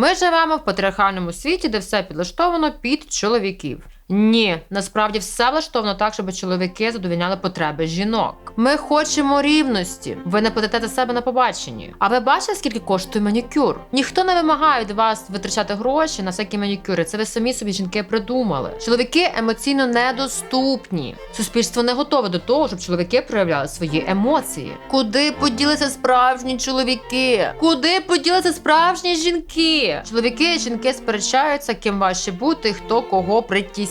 Ми живемо в патріархальному світі, де все підлаштовано під чоловіків. Ні, насправді все влаштовано так, щоб чоловіки задовільняли потреби жінок. Ми хочемо рівності. Ви не за себе на побаченні. А ви бачите, скільки коштує манікюр? Ніхто не вимагає від вас витрачати гроші на всякі манікюри. Це ви самі собі жінки придумали. Чоловіки емоційно недоступні. Суспільство не готове до того, щоб чоловіки проявляли свої емоції. Куди поділися справжні чоловіки? Куди поділися справжні жінки? Чоловіки і жінки сперечаються, ким важче бути, хто кого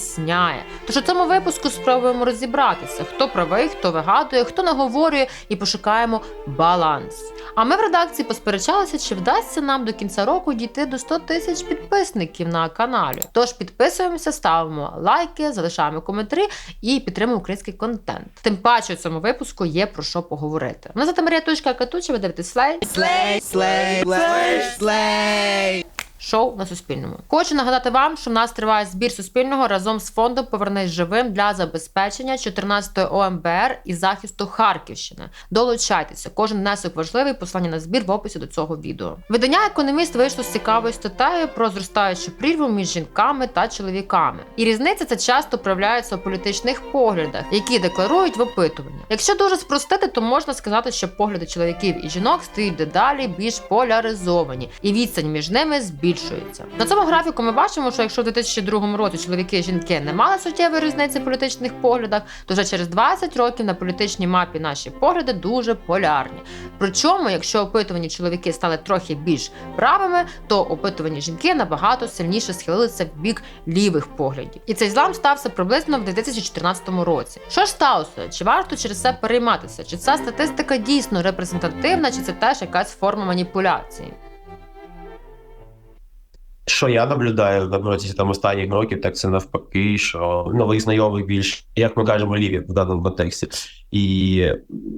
притісняє. Тож у цьому випуску спробуємо розібратися, хто правий, хто вигадує, хто наговорює, і пошукаємо баланс. А ми в редакції посперечалися, чи вдасться нам до кінця року дійти до 100 тисяч підписників на каналі. Тож підписуємося, ставимо лайки, залишаємо коментарі і підтримуємо український контент. Тим паче у цьому випуску є про що поговорити. Мене звати Марія Тучка Катуча, ви дивитесь слей. Слей, слей, слей, слей. Шоу на Суспільному. Хочу нагадати вам, що в нас триває збір Суспільного разом з фондом Повернись живим для забезпечення 14-ї ОМБР і захисту Харківщини. Долучайтеся, кожен внесок важливий. Послання на збір в описі до цього відео. Видання економіст вийшло з цікавою статтею про зростаючу прірву між жінками та чоловіками. І різниця це часто проявляється у політичних поглядах, які декларують в опитуванні. Якщо дуже спростити, то можна сказати, що погляди чоловіків і жінок стають дедалі більш поляризовані, і відстань між ними збільшується. На цьому графіку ми бачимо, що якщо в 2002 році чоловіки і жінки не мали суттєвої різниці в політичних поглядах, то вже через 20 років на політичній мапі наші погляди дуже полярні. Причому, якщо опитувані чоловіки стали трохи більш правими, то опитувані жінки набагато сильніше схилилися в бік лівих поглядів. І цей злам стався приблизно в 2014 році. Що ж сталося? Чи варто через це перейматися? Чи ця статистика дійсно репрезентативна, чи це теж якась форма маніпуляції? Що я наблюдаю на протязі там останніх років, так це навпаки, що нових знайомих більш, як ми кажемо, ліві в даному контексті. І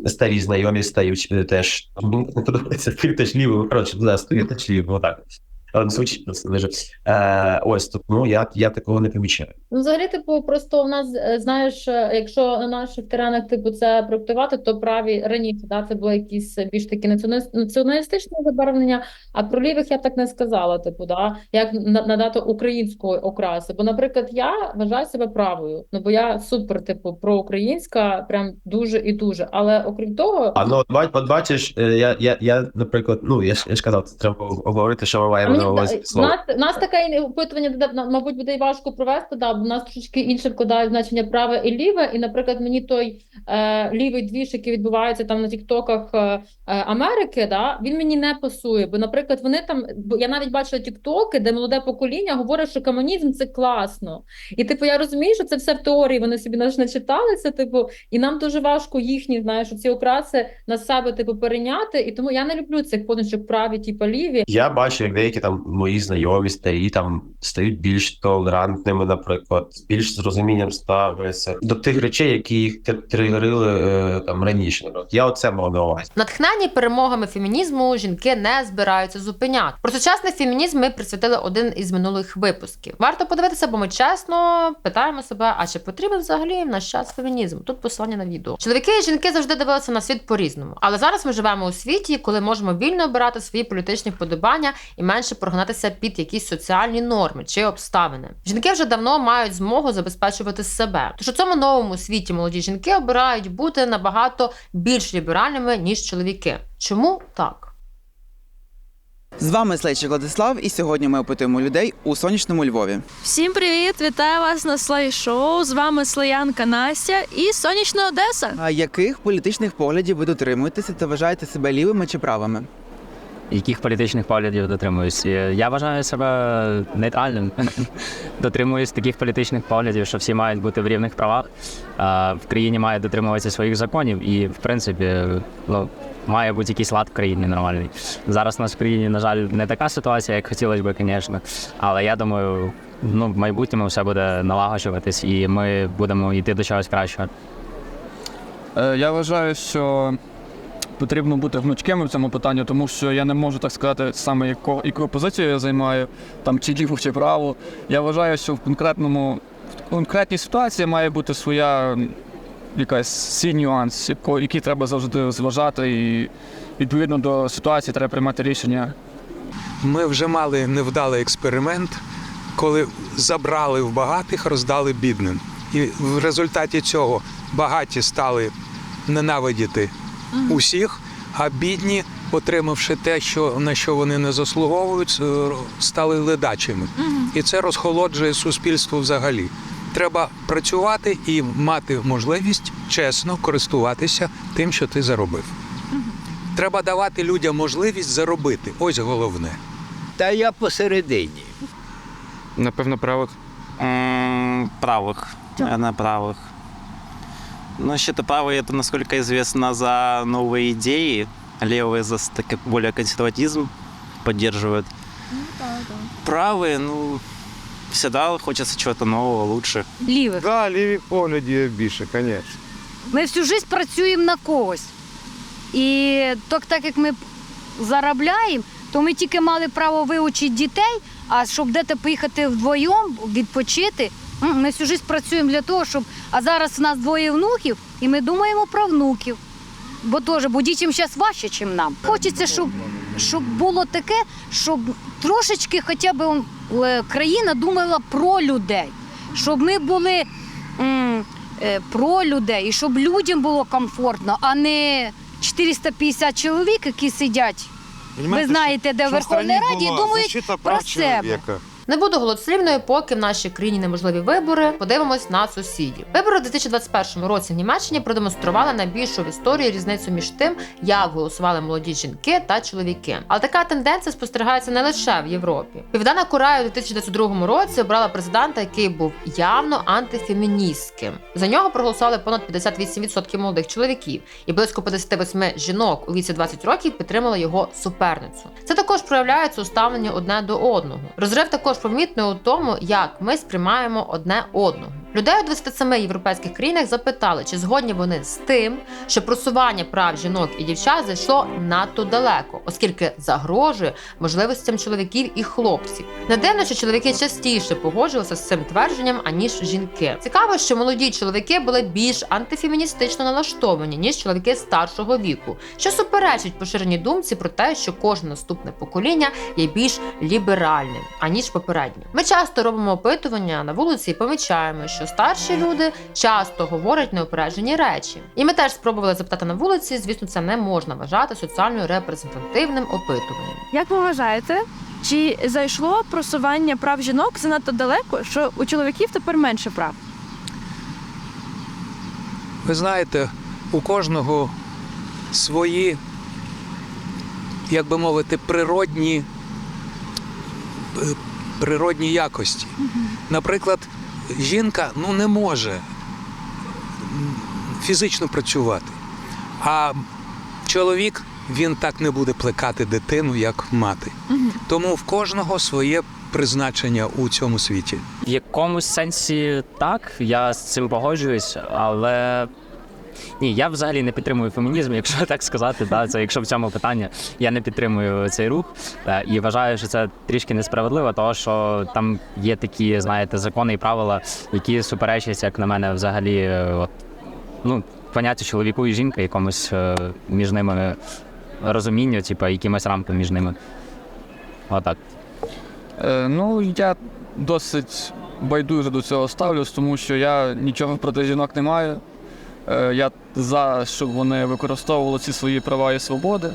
старі знайомі стають е, теж подобається ти теж лівий. Коротше, да, стою теж лівий, отак. Звучить просто лежа. Е, ось тому я, я такого не помічаю. Ну, взагалі, типу, просто в нас е, знаєш, е, якщо на наших теренах типу це проектувати, то праві раніше да, це було якісь більш такі націоналіс- націоналістичне забарвлення. А про лівих я б так не сказала. Типу, да, як на- надати української окраси. Бо, наприклад, я вважаю себе правою. Ну бо я супер, типу, проукраїнська, прям дуже і дуже. Але окрім того, А ну, от, бач- бачиш, е, я, я, я, наприклад, ну я ж, я ж казав, це треба говорити, що ми маємо мені на увазі слово. нас, нас таке опитування, мабуть, буде і важко провести, да, бо в нас трошки інше вкладає значення праве і ліве. І, наприклад, мені той е, лівий двіж, який відбувається там на тіктоках е, е, Америки, да, він мені не пасує. Бо, наприклад, вони там, бо я навіть бачила тіктоки, де молоде покоління говорить, що комунізм це класно. І типу, я розумію, що це все в теорії, вони собі наш начиталися, типу, і нам дуже важко їхні, знаєш, ці окраси на себе типу перейняти. І тому я не люблю цих позначок праві, типу ліві. Я бачу, як деякі там мої знайомі старі там стають більш толерантними, наприклад, більш з розумінням ставляться до тих речей, які їх тр- тригерили е, там раніше. Я оце мав на увазі. Натхнені перемогами фемінізму жінки не збираються зупиняти. Про сучасний фемінізм ми присвятили один із минулих випусків. Варто подивитися, бо ми чесно питаємо себе, а чи потрібен взагалі в наш час фемінізм? Тут посилання на відео. Чоловіки і жінки завжди дивилися на світ по-різному. Але зараз ми живемо у світі, коли можемо вільно обирати свої політичні вподобання і менше прогнатися під якісь соціальні норми чи обставини. Жінки вже давно мають змогу забезпечувати себе. Тож у цьому новому світі молоді жінки обирають бути набагато більш ліберальними ніж чоловіки. Чому так? З вами Слейчик Владислав, і сьогодні ми опитуємо людей у сонячному Львові. Всім привіт! Вітаю вас на Слей Шоу. З вами Слоянка Настя і Сонячна Одеса. А яких політичних поглядів ви дотримуєтеся та вважаєте себе лівими чи правими? Яких політичних поглядів дотримуюсь? Е, Я вважаю себе нейтральним. Дотримуюсь таких політичних поглядів, що всі мають бути в рівних правах. В країні мають дотримуватися своїх законів, і в принципі, ну. Має бути якийсь лад в країні нормальний. Зараз у нас в країні, на жаль, не така ситуація, як хотілося б, звісно. Але я думаю, ну, в майбутньому все буде налагоджуватись, і ми будемо йти до чогось кращого. Е, Я вважаю, що потрібно бути гнучкими в цьому питанні, тому що я не можу так сказати саме яку, яку позицію я займаю, там чи ліву, чи праву. Я вважаю, що в конкретному в конкретній ситуації має бути своя якась свій нюанс, який треба завжди зважати, і відповідно до ситуації треба приймати рішення Ми вже мали невдалий експеримент, коли забрали в багатих, роздали бідним. І в результаті цього багаті стали ненавидіти усіх, а бідні, отримавши те, що, на що вони не заслуговують, е, стали ледачими. І це розхолоджує суспільство взагалі. Треба працювати і мати можливість чесно користуватися тим, що ти заробив. Треба давати людям можливість заробити. Ось головне. Та я посередині. Напевно, правих. М, Правых. Наверное, правых. Но считаю, правые это, насколько известно, за новые идеи. Левые за с- таки более консерватизм поддерживают. Правые, ну, всегда хочется чего-то нового, лучше. Лівих. Да, ліві погляді більше, звісно. Ми всю життя працюємо на когось. І так, так як ми заробляємо, то ми тільки мали право вивчити дітей, а щоб десь поїхати вдвоєм, відпочити. ми всю життя працюємо для того, щоб. А зараз в нас двоє внуків, і ми думаємо про внуків. Бо теж, бо дітям зараз важче, ніж нам. Хочеться, щоб, щоб було таке, щоб трошечки хоча б е, країна думала про людей, щоб ми були м, е, про людей, і щоб людям було комфортно, а не 450 чоловік, які сидять. Ви знаєте, де в Верховній Раді, і думають про себе. Не буду голослівною, поки в нашій країні неможливі вибори. Подивимось на сусідів. Вибори в 2021 році в Німеччині продемонстрували найбільшу в історії різницю між тим, як голосували молоді жінки та чоловіки. Але така тенденція спостерігається не лише в Європі. Південна Корея у 2022 році обрала президента, який був явно антифеміністським. За нього проголосували понад 58% молодих чоловіків, і близько 58 жінок у віці 20 років підтримали його суперницю. Це також проявляється у ставленні одне до одного. Розрив також помітний у тому, як ми сприймаємо одне одного. Людей у 27 європейських країнах запитали, чи згодні вони з тим, що просування прав жінок і дівчат зайшло надто далеко, оскільки загрожує можливостям чоловіків і хлопців. Не дивно, що чоловіки частіше погоджувалися з цим твердженням, аніж жінки. Цікаво, що молоді чоловіки були більш антифеміністично налаштовані, ніж чоловіки старшого віку, що суперечить поширеній думці про те, що кожне наступне покоління є більш ліберальним, аніж попереднє. Ми часто робимо опитування на вулиці і помічаємо, що старші люди часто говорять неопереджені речі. І ми теж спробували запитати на вулиці. Звісно, це не можна вважати соціально репрезентативним опитуванням. Як ви вважаєте, чи зайшло просування прав жінок занадто далеко, що у чоловіків тепер менше прав? Ви знаєте, у кожного свої, як би мовити, природні, е, природні якості. Наприклад, жінка ну, не може фізично працювати, а чоловік він так не буде плекати дитину, як мати. Тому в кожного своє призначення у цьому світі. В якомусь сенсі так, я з цим погоджуюсь, але. Ні, я взагалі не підтримую фемінізм, якщо так сказати. Да, це якщо в цьому питанні я не підтримую цей рух е, і вважаю, що це трішки несправедливо, тому що там є такі, знаєте, закони і правила, які суперечать, як на мене, взагалі, е, от, ну, поняття чоловіку і жінка, якомусь е, між ними розумінню, типу, якимось рамкам між ними. Отак. Е, ну, я досить байдуже до цього ставлюсь, тому що я нічого проти жінок не маю. Е, я за, щоб вони використовували ці свої права і свободи.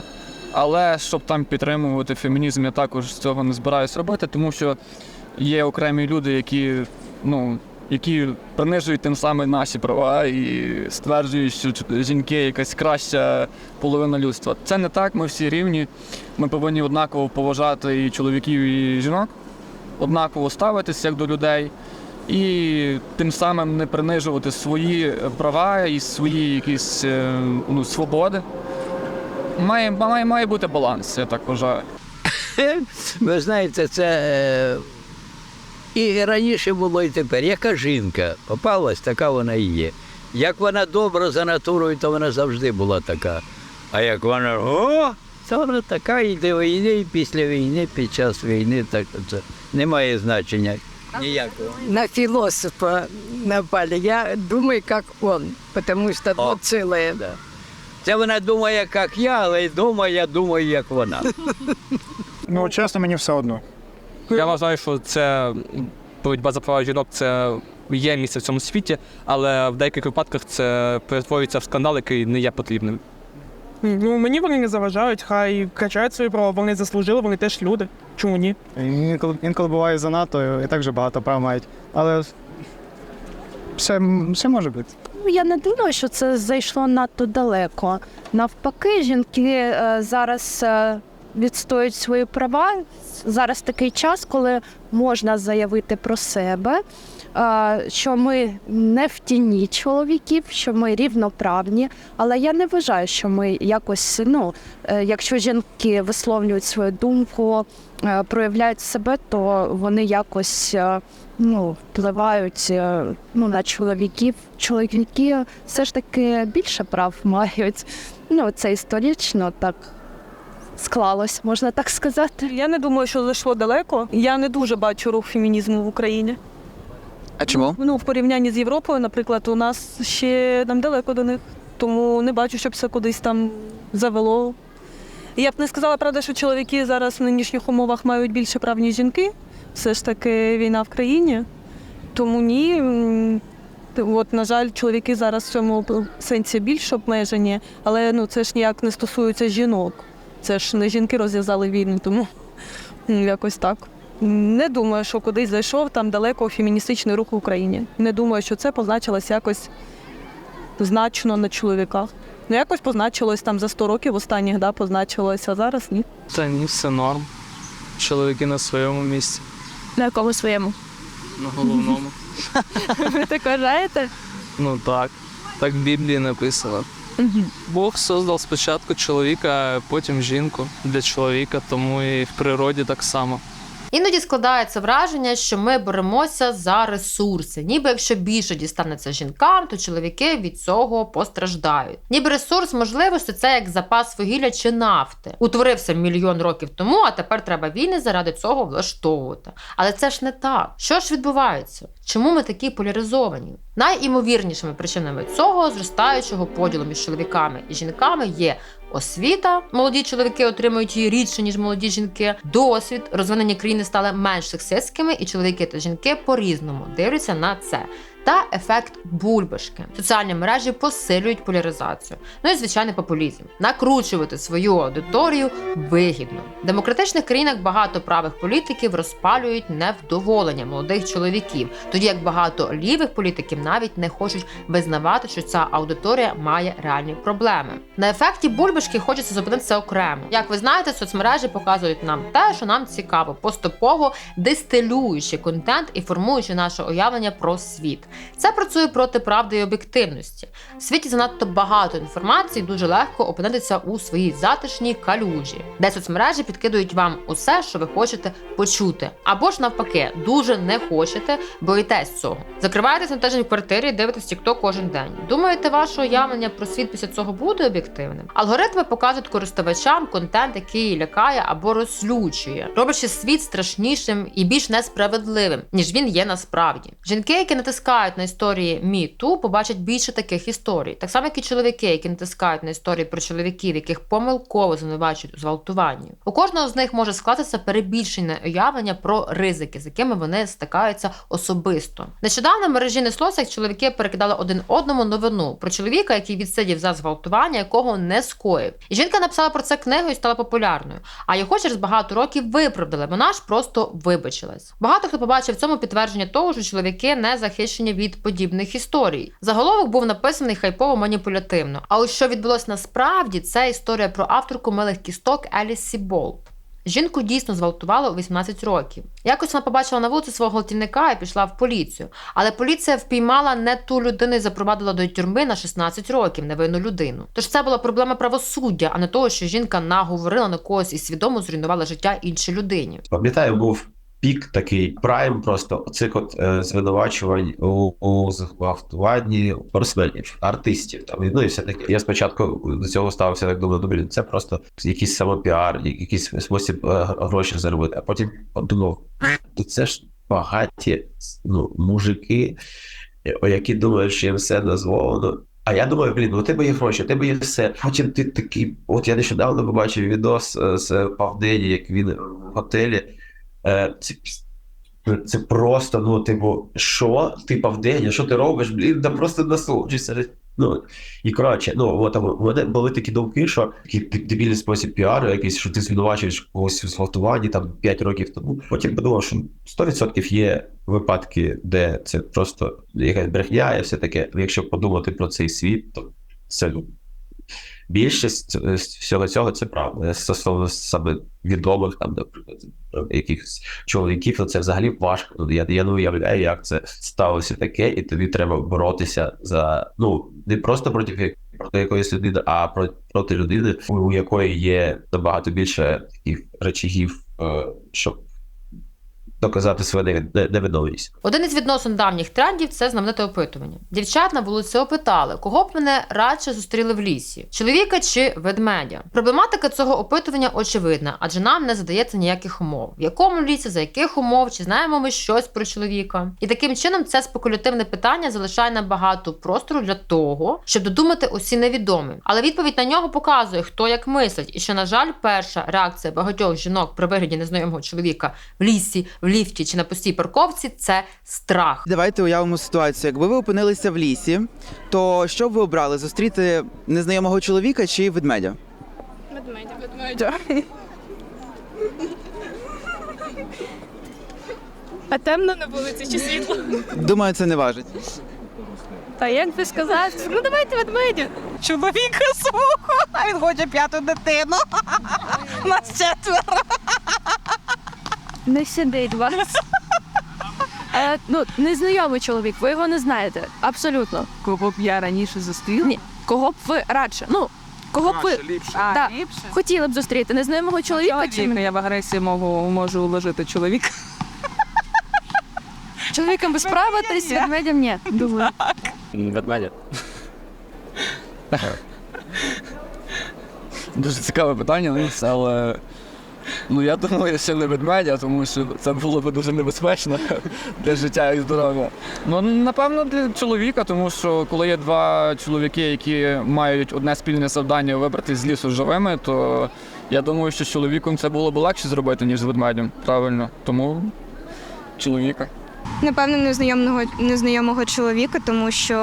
Але щоб там підтримувати фемінізм, я також цього не збираюсь робити, тому що є окремі люди, які, ну, які принижують тим самим наші права і стверджують, що жінки якась краща половина людства. Це не так, ми всі рівні. Ми повинні однаково поважати і чоловіків, і жінок, однаково ставитися як до людей. І тим самим не принижувати свої права і свої якісь е, ну, свободи. Має, має, має бути баланс, я так вважаю. Ви знаєте, це е, і раніше було, і тепер. Яка жінка попалась, така вона і є. Як вона добра за натурою, то вона завжди була така. А як вона о, то вона така і до війни, і після війни, під час війни, так це не має значення ніякого. на философа напали. Я думаю, как он, потому что О. вот целое. Да. Це вона думає, як я, але й дома я думаю, як вона. Ну, чесно, мені все одно. Я вважаю, що це боротьба за права жінок це є місце в цьому світі, але в деяких випадках це перетворюється в скандал, який не є потрібним. Ну, мені вони не заважають, хай качають свої права, вони заслужили, вони теж люди. Чому ні? Інколи, інколи буває занадто, і так вже багато прав мають. Але все, все може бути. Ну, Я не думаю, що це зайшло надто далеко. Навпаки, жінки е, зараз е, відстоюють свої права. Зараз такий час, коли можна заявити про себе, що ми не в тіні чоловіків, що ми рівноправні. Але я не вважаю, що ми якось, ну, е, якщо жінки висловлюють свою думку, е, проявляють себе, то вони якось. е, ну, впливають е, ну, на чоловіків. Чоловіки все ж таки більше прав мають. Ну, це історично так склалось, можна так сказати. Я не думаю, що зайшло далеко. Я не дуже бачу рух фемінізму в Україні. А чому? Ну, в порівнянні з Європою, наприклад, у нас ще нам далеко до них. Тому не бачу, щоб це кудись там завело. Я б не сказала, правда, що чоловіки зараз в нинішніх умовах мають більше прав, ніж жінки. Все ж таки війна в країні. Тому ні. От, на жаль, чоловіки зараз в цьому сенсі більш обмежені, але ну, це ж ніяк не стосується жінок. Це ж не жінки розв'язали війну, тому якось так. Не думаю, що кудись зайшов там далеко феміністичний рух в Україні. Не думаю, що це позначилось якось значно на чоловіках. Ну, якось позначилось там за 100 років останніх, да, позначилось, а зараз ні. Та ні, все норм. Чоловіки на своєму місці, На якому своєму? на головному. Ви так вважаєте? Ну так. Так в Біблії написано. Бог создав спочатку чоловіка, а потім жінку для чоловіка, тому і в природі так само. Іноді складається враження, що ми боремося за ресурси. Ніби якщо більше дістанеться жінкам, то чоловіки від цього постраждають. Ніби ресурс можливості це як запас вугілля чи нафти. Утворився мільйон років тому, а тепер треба війни заради цього влаштовувати. Але це ж не так. Що ж відбувається? Чому ми такі поляризовані? Найімовірнішими причинами цього зростаючого поділу між чоловіками і жінками є освіта. Молоді чоловіки отримують її рідше, ніж молоді жінки. Досвід розвинені країни стали менш сексистськими, і чоловіки та жінки по-різному дивляться на це. Та ефект бульбашки. Соціальні мережі посилюють поляризацію. Ну і звичайний популізм. Накручувати свою аудиторію вигідно. В демократичних країнах багато правих політиків розпалюють невдоволення молодих чоловіків, тоді як багато лівих політиків навіть не хочуть визнавати, що ця аудиторія має реальні проблеми. На ефекті бульбашки хочеться зупинитися окремо. Як ви знаєте, соцмережі показують нам те, що нам цікаво, поступово дистилюючи контент і формуючи наше уявлення про світ. Це працює проти правди і об'єктивності. В світі занадто багато інформації, дуже легко опинитися у своїй затишній калюжі, де соцмережі підкидують вам усе, що ви хочете почути, або ж навпаки, дуже не хочете, боїтесь цього. Закриваєтесь на тиждень в квартирі, і дивитесь TikTok кожен день. Думаєте, ваше уявлення про світ після цього буде об'єктивним? Алгоритми показують користувачам контент, який лякає або розлючує, роблячи світ страшнішим і більш несправедливим, ніж він є насправді. Жінки, які натискають на історії MeToo, побачать більше таких історій, так само як і чоловіки, які натискають на історії про чоловіків, яких помилково звинувачують у зґвалтуванні. У кожного з них може скластися перебільшене уявлення про ризики, з якими вони стикаються особисто. Нещодавно в мережі неслося, як чоловіки перекидали один одному новину про чоловіка, який відсидів за зґвалтування, якого не скоїв. І жінка написала про це книгу і стала популярною. А його через багато років виправдали. Вона ж просто вибачилась. Багато хто побачив в цьому підтвердження того, що чоловіки не захищені від подібних історій. Заголовок був написаний хайпово маніпулятивно. А ось що відбулося насправді, це історія про авторку милих кісток Еліс Сіболт. Жінку дійсно зґвалтували у 18 років. Якось вона побачила на вулиці свого гвалтівника і пішла в поліцію. Але поліція впіймала не ту людину і запровадила до тюрми на 16 років невинну людину. Тож це була проблема правосуддя, а не того, що жінка наговорила на когось і свідомо зруйнувала життя іншій людині. Пам'ятаю, був пік такий прайм, просто оцих от е, звинувачувань у, у зґвалтуванні спортсменів, артистів. Там ну і все таке. Я спочатку до цього ставився так думаю, ну блін, це просто якийсь самопіар, якийсь спосіб е, гроші заробити. А потім подумав, то це ж багаті ну, мужики, які думають, що їм все дозволено. А я думаю, блін, ну у тебе є гроші, у тебе є все. Потім ти такий. От я нещодавно побачив відос е, з Павдені, як він в готелі. Е, Це, це просто, ну, типу, що ти Павдені, що ти робиш? Блін, да просто насолоджуйся. Ну, і коротше, ну от там мене були такі думки, що такий дебільний спосіб піару, якийсь, що ти звинувачуєш когось у зґвалтуванні там 5 років тому. Потім подумав, що 100% є випадки, де це просто якась брехня, і все таке. Якщо подумати про цей світ, то це ну, більшість е, всього цього це правда. Стосовно саме відомих, там, наприклад, якихось чоловіків, то це взагалі важко. Ну, Я, я не уявляю, як це сталося таке, і тобі треба боротися за ну не просто проти, проти якоїсь людини, а про- проти людини, у, у якої є набагато більше таких речагів, е, щоб доказати свою невин- невиновність. Один із відносин давніх трендів це знамените опитування. Дівчат на вулиці опитали, кого б мене радше зустріли в лісі: чоловіка чи ведмедя. Проблематика цього опитування очевидна, адже нам не задається ніяких умов. В якому лісі, за яких умов, чи знаємо ми щось про чоловіка. І таким чином це спекулятивне питання залишає нам багато простору для того, щоб додумати усі невідомі. Але відповідь на нього показує, хто як мислить, і що, на жаль, перша реакція багатьох жінок при вигляді незнайомого чоловіка в лісі, в ліфті чи на пустій парковці це страх. Давайте уявимо ситуацію. Якби ви опинилися в лісі, то що б ви обрали? Зустріти незнайомого чоловіка чи ведмедя? Ведмедя. ведмедя. А темно на вулиці чи світло? Думаю, це не важить. Та як би сказати? Ну давайте ведмедя. Чоловіка свого, а він хоче п'яту дитину. Нас четверо. Не сидить вас. Е, ну, незнайомий чоловік, ви його не знаєте. Абсолютно. Кого б я раніше зустріла? Ні. Кого б ви радше? Ну, кого б ви А, Да. ліпше? хотіли б зустріти? Незнайомого чоловіка чи Чоловіка, я в агресії можу, можу уложити чоловіка. чоловіком ви справитесь, ведмедям ні. Думаю. Ведмедя. Дуже цікаве питання, але ну я думаю, що не ведмедя, тому що це було б дуже небезпечно для життя і здоров'я. Ну, напевно, для чоловіка, тому що коли є два чоловіки, які мають одне спільне завдання вибрати з лісу живими, то я думаю, що з чоловіком це було б легше зробити, ніж з ведмедем. Правильно. Тому чоловіка. Напевно, незнайомого незнайомого чоловіка, тому що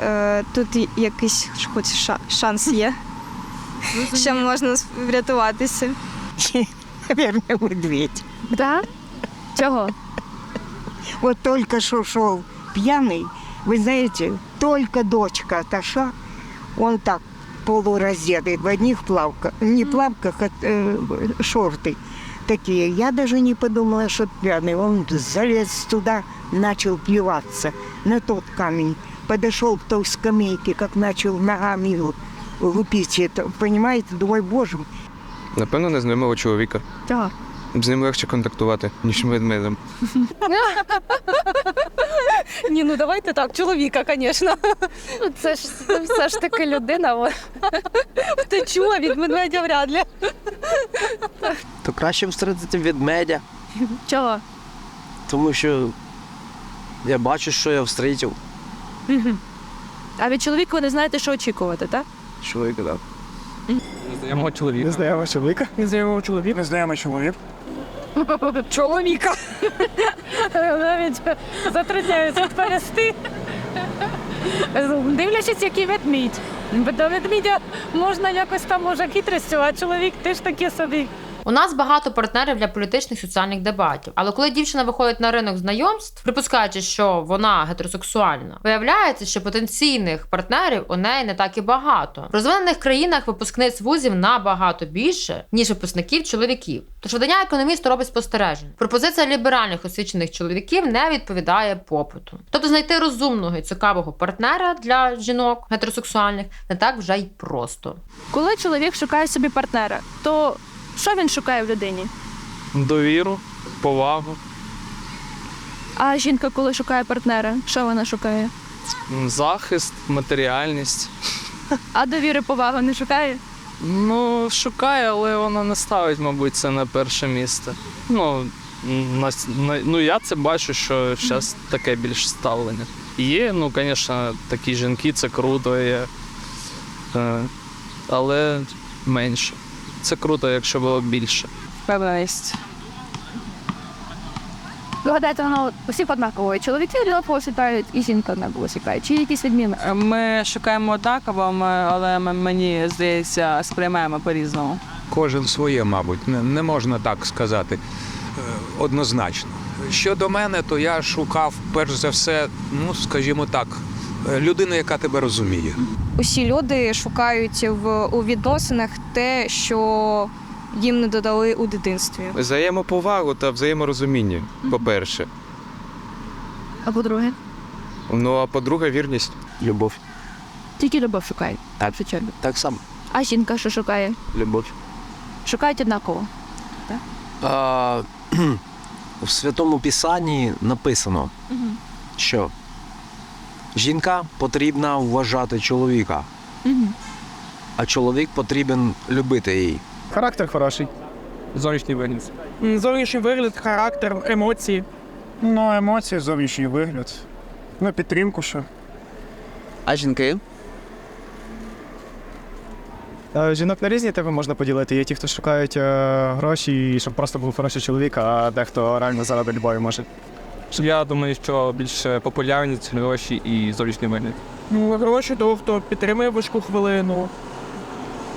е, тут якийсь хоч ша- шанс є, що можна врятуватися. Наверное, медведь. Да? Чого? Вот только что шел пьяный, вы знаете, только дочка отошла, он так полураздетый, в одних плавках, не плавках, а э, шорты такие. Я даже не подумала, что пьяный. Он залез туда, начал плеваться на тот камень. Подошел к той скамейке, как начал ногами лупить это. Понимаете, думаю, боже мой, Напевно, незнайомого чоловіка. Так. З ним легше контактувати, ніж ведмедем. Ні, ну давайте так, чоловіка, звісно. Ну, це ж все ж таки людина. Ти від медведя вряд ли. То краще всередити ведмедя, Чого? тому що я бачу, що я встрітив. А від чоловіка ви не знаєте, що очікувати, так? Чоловіка, так. Незнайомого чоловіка. Незнайомого чоловіка. Незнайомого чоловіка. Незнайомий чоловік. Чоловіка. Навіть затрудняюся відповісти. Дивлячись, який ведмідь. До ведмідя можна якось там може хитрістю, а чоловік теж таки собі. У нас багато партнерів для політичних соціальних дебатів. Але коли дівчина виходить на ринок знайомств, припускаючи, що вона гетеросексуальна, виявляється, що потенційних партнерів у неї не так і багато. В розвинених країнах випускниць вузів набагато більше, ніж випускників чоловіків. Тож видання економісту робить спостереження. Пропозиція ліберальних освічених чоловіків не відповідає попиту. Тобто знайти розумного і цікавого партнера для жінок гетеросексуальних не так вже й просто. Коли чоловік шукає собі партнера, то що він шукає в людині? Довіру, повагу, А жінка, коли шукає партнера, що вона шукає? захист, матеріальність. А довіри повагу не шукає? Ну, шукає, але вона не ставить, мабуть, це на перше місце. Ну, на, на, ну я це бачу, що зараз таке більш ставлення. Є, ну, звісно, такі жінки, це круто, є. Е, але менше. Це круто, якщо було б більше. Впевненість. Ви гадаєте, воно усіх однаково. Чоловіки однаково світають, і жінка однаково світає. Чи якісь відміни? Ми шукаємо однаково, ми- але ми- мені здається, сприймаємо по-різному. Кожен своє, мабуть, не, не можна так сказати е, однозначно. Щодо мене, то я шукав перш за все, ну скажімо так, е, людину, яка тебе розуміє. Усі люди шукають в у відносинах те, що їм не додали у дитинстві. Взаємоповагу та взаєморозуміння, по-перше. А по-друге, Ну а по-друге, вірність. Любов. тільки любов шукають. Так. Звичайно. Так само. А жінка що шукає? Любов. Шукають однаково. А, в Святому Писанні написано, що жінка потрібна вважати чоловіка, а чоловік потрібен любити її. Характер хороший. Зовнішній вигляд. Зовнішній вигляд, характер, емоції. Ну, емоції, зовнішній вигляд. Ну, підтримку що. А жінки? Е, Жінок на різні типи можна поділити. Є ті, хто шукають е, гроші, щоб просто був хороший чоловік, а дехто реально заради любові може. Я думаю, що більше популярність, гроші і зовнішній вигляд. Ну, гроші того, хто підтримує важку хвилину.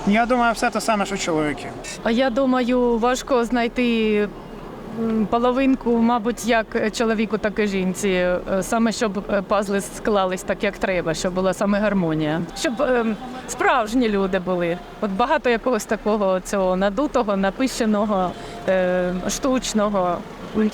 Я думаю, все те саме, що чоловіки. А я думаю, важко знайти половинку, мабуть, як чоловіку, так і жінці. Е, Саме щоб е, пазли склались так, як треба, щоб була саме гармонія. Щоб ем, справжні люди були. От багато якогось такого цього надутого, напищеного, е, штучного,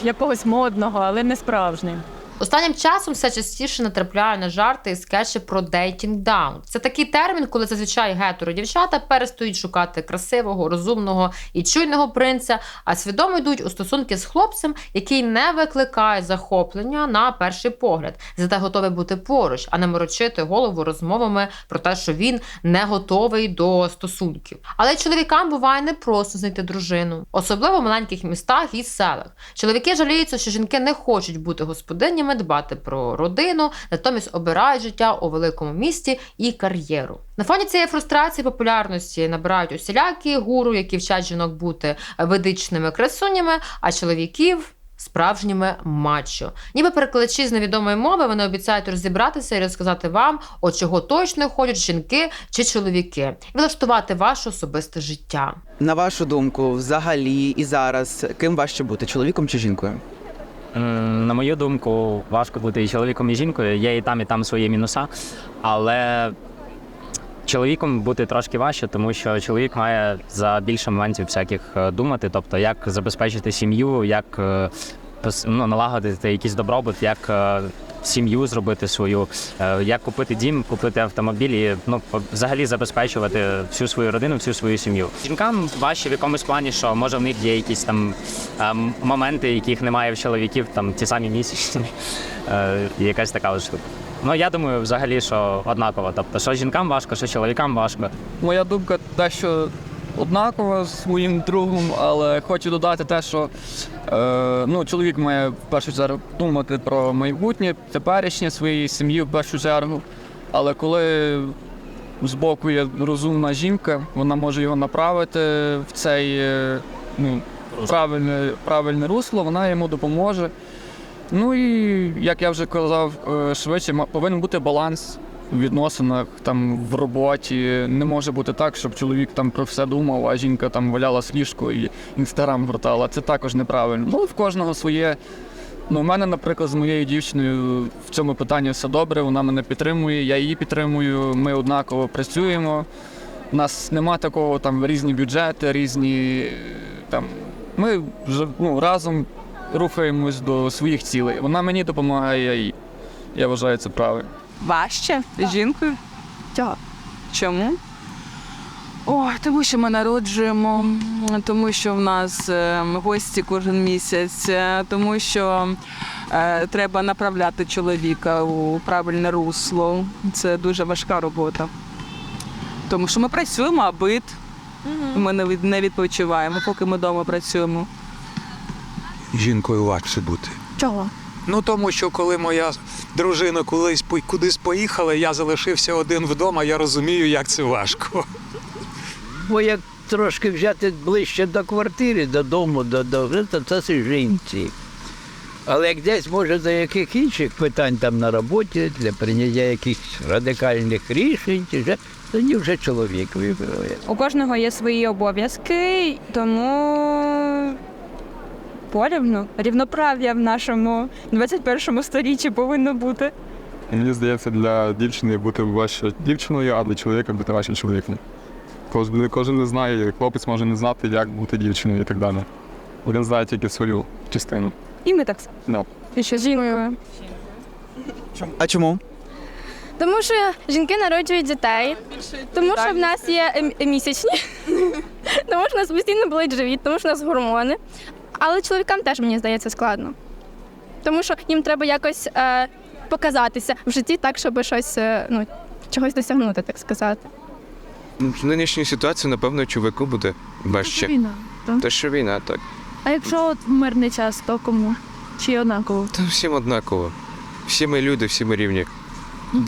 якогось модного, але не справжнього. Останнім часом все частіше натрапляю на жарти і скетчі про дейтінг даун. Це такий термін, коли зазвичай гетеро дівчата перестають шукати красивого, розумного і чуйного принця, а свідомо йдуть у стосунки з хлопцем, який не викликає захоплення на перший погляд, зате готовий бути поруч, а не морочити голову розмовами про те, що він не готовий до стосунків. Але чоловікам буває непросто знайти дружину, особливо в маленьких містах і селах. Чоловіки жаліються, що жінки не хочуть бути господинями, дбати про родину, натомість обирають життя у великому місті і кар'єру. На фоні цієї фрустрації популярності набирають усілякі гуру, які вчать жінок бути ведичними красунями, а чоловіків. Справжніми мачо. Ніби перекладачі з невідомої мови вони обіцяють розібратися і розказати вам, от чого точно ходять жінки чи чоловіки, і влаштувати ваше особисте життя. На вашу думку, взагалі і зараз, ким важче бути чоловіком чи жінкою? На мою думку, важко бути і чоловіком, і жінкою. Є і там, і там свої мінуса. Але чоловіком бути трошки важче, тому що чоловік має за більше моментів всяких е, думати, тобто як забезпечити сім'ю, як е, ну, налагодити якийсь добробут, як е, сім'ю зробити свою, е, як купити дім, купити автомобіль і ну, взагалі забезпечувати всю свою родину, всю свою сім'ю. Жінкам важче в якомусь плані, що може в них є якісь там ем, моменти, яких немає в чоловіків, там ті самі місячні, е, якась така штука. Ну я думаю, взагалі, що однаково. Тобто, що жінкам важко, що чоловікам важко. Моя думка дещо однакова з моїм другом, але хочу додати те, що е, ну, чоловік має в першу чергу думати про майбутнє, теперішнє своєї сім'ї в першу чергу. Але коли збоку є розумна жінка, вона може його направити в цей е, ну, правильне, правильне русло, вона йому допоможе. Ну і як я вже казав, е, швидше повинен бути баланс відносинах, там в роботі. Не може бути так, щоб чоловік там про все думав, а жінка там валялась в ліжку і інстаграм гортала. Це також неправильно. Ну, в кожного своє. Ну, у мене, наприклад, з моєю дівчиною в цьому питанні все добре, вона мене підтримує, я її підтримую, ми однаково працюємо. У нас нема такого там різні бюджети, різні там. Ми вже ну, разом рухаємось до своїх цілей. Вона мені допомагає, я. Я вважаю це правильно. Важче з жінкою? Чого? Чому? Ой, тому що ми народжуємо, тому що в нас е, гості кожен місяць, е, тому що е, треба направляти чоловіка у правильне русло. Це дуже важка робота. Тому що ми працюємо, а бит. Ми не від- не відпочиваємо, поки ми вдома працюємо. Жінкою важче бути. Чого? Ну тому що коли моя дружина колись кудись поїхала, я залишився один вдома, я розумію, як це важко. Бо як трошки взяти ближче до квартири, додому, до, до то це все жінці. Але як десь може до яких інших питань там на роботі, для прийняття якихось радикальних рішень, чи вже, тоді вже чоловік вибирає. У кожного є свої обов'язки, тому порівну рівноправ'я в нашому 21 сторіччі повинно бути. Мені здається, для дівчини бути вашою дівчиною, а для чоловіка бути вашим чоловіком. Кожен, кожен не знає, хлопець може не знати, як бути дівчиною і так далі. Він знає тільки свою частину. І ми так само. Да. І що жінкою. А чому? Тому що жінки народжують дітей, тому що в нас є ем- місячні, тому що в нас постійно болить живіт, тому що в нас гормони. Але чоловікам теж мені здається складно. Тому що їм треба якось е, показатися в житті так, щоб щось е, ну, чогось досягнути, так сказати. В нинішній ситуації, напевно, чоловіку буде важче. Війна. так. Те, що війна, так. А якщо от мирний час, то кому? Чи однаково? Та всім однаково. Всі ми люди, всі ми рівні.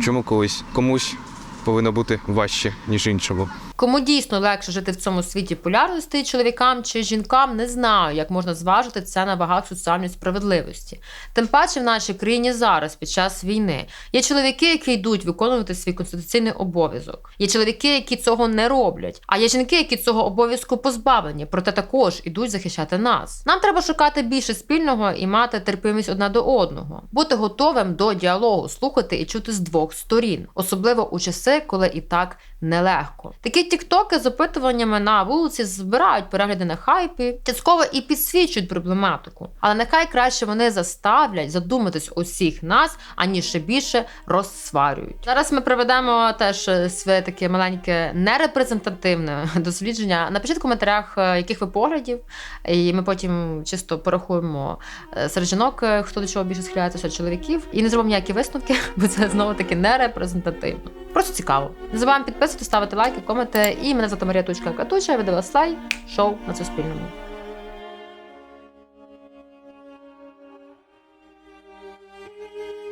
Чому колись комусь повинно бути важче, ніж іншому? Кому дійсно легше жити в цьому світі полярності чоловікам чи жінкам, не знаю, як можна зважити це на вагах соціальної справедливості. Тим паче в нашій країні зараз, під час війни, є чоловіки, які йдуть виконувати свій конституційний обов'язок. Є чоловіки, які цього не роблять. А є жінки, які цього обов'язку позбавлені, проте також ідуть захищати нас. Нам треба шукати більше спільного і мати терпимість одна до одного, бути готовим до діалогу, слухати і чути з двох сторін, особливо у часи, коли і так нелегко. Такі тіктоки з опитуваннями на вулиці збирають перегляди на хайпі, частково і підсвічують проблематику. Але нехай краще вони заставлять задуматись усіх нас, аніж ще більше розсварюють. Зараз ми проведемо теж е, своє таке маленьке нерепрезентативне дослідження. Напишіть в коментарях, е, яких ви поглядів, і ми потім чисто порахуємо е, серед жінок, хто до чого більше схиляється серед чоловіків. І не зробимо ніякі висновки, бо це знову таки не репрезентативно. Просто цікаво. Не забуваємо підписувати, ставити лайки, коменти. І мене звати Марія Тучка Катуча. Ви дивились лай шоу на Суспільному.